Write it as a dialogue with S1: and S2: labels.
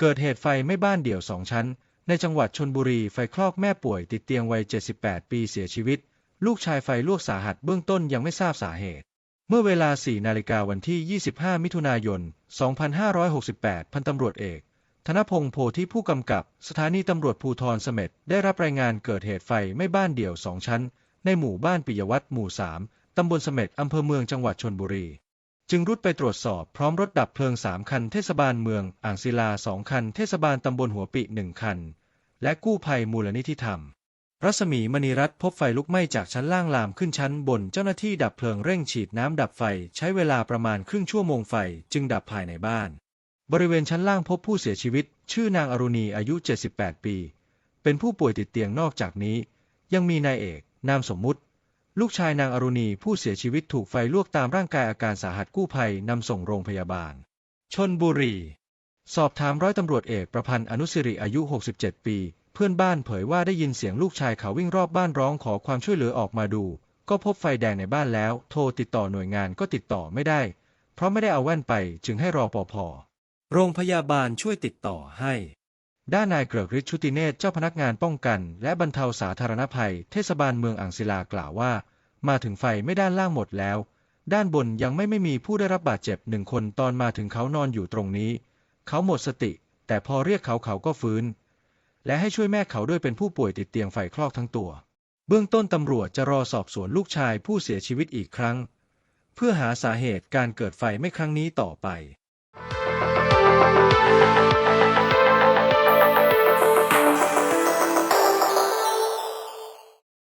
S1: เกิดเหตุไฟไม้บ้านเดี่ยวสองชั้น ในจังหวัดชนบุรีไฟคลอกแม่ป่วยติดเตียงวัย 78 ปีเสียชีวิต ลูกชายไฟลวกสาหัสเบื้องต้นยังไม่ทราบสาเหตุ เมื่อเวลา 4 นาฬิกาวันที่ 25 มิถุนายน 2568 พันตำรวจเอก ธนพงศ์โพธิผู้กำกับ สถานีตำรวจภูธรเสม็ดได้รับรายงานเกิดเหตุไฟไม้บ้านเดี่ยวสองชั้น ในหมู่บ้านปิยวัฒน์หมู่ 3 ตำบลเสม็ดอำเภอเมืองจังหวัดชนบุรี จึงรุดไปตรวจสอบพร้อมรถดับเพลิง 3 คันเทศบาลเมืองอ่างศิลา 2 คันเทศบาลตำบลหัวปิ1คัน และกู้ภัยมูลนิธิธรรม รัศมีมณีรัตน์พบไฟลุกไหม้จากชั้นล่างลามขึ้นชั้นบนเจ้าหน้าที่ดับเพลิงเร่งฉีดน้ำดับไฟใช้เวลาประมาณครึ่งชั่วโมงไฟจึงดับภายในบ้าน บริเวณชั้นล่างพบผู้เสียชีวิต ชื่อนางอรุณีอายุ 78 ปี เป็นผู้ป่วยติดเตียงนอกจากนี้ ยังมีนายเอก นามสมมุติ ลูกชายนางอรุณีผู้เสียชีวิตถูกไฟลวกตามร่างกายอาการสาหัสกู้ภัยนำส่งโรงพยาบาล ชนบุรี สอบถามร้อยตำรวจเอกประพันธ์อนุสิริอายุ 67 ปี เพื่อนบ้านเผยว่าได้ยินเสียงลูกชายเขาวิ่งรอบบ้านร้องขอความช่วยเหลือออกมาดู ก็พบไฟแดงในบ้านแล้ว โทรติดต่อหน่วยงานก็ติดต่อไม่ได้ เพราะไม่ได้เอาแว่นไปจึงให้รอปภโรงพยาบาลช่วยติดต่อให้ ด้านนายเกริกฤทธิ์ชุติเนศเจ้าพนักงานป้องกัน และบรรเทาสาธารณภัย เทศบาลเมืองอ่างศิลากล่าวว่า มาถึงไฟไม่ด้านล่างหมดแล้ว ด้านบนยังไม่ไม่มีผู้ได้รับบาดเจ็บหนึ่งคนตอนมาถึงเขานอนอยู่ตรงนี้ เขาหมดสติ แต่พอเรียกเขาเขาก็ฟื้น และให้ช่วยแม่เขาด้วยเป็นผู้ป่วยติดเตียงไฟคลอกทั้งตัว เบื้องต้นตำรวจจะรอสอบสวนลูกชายผู้เสียชีวิตอีกครั้ง เพื่อหาสาเหตุการเกิดไฟไม้ครั้งนี้ต่อไป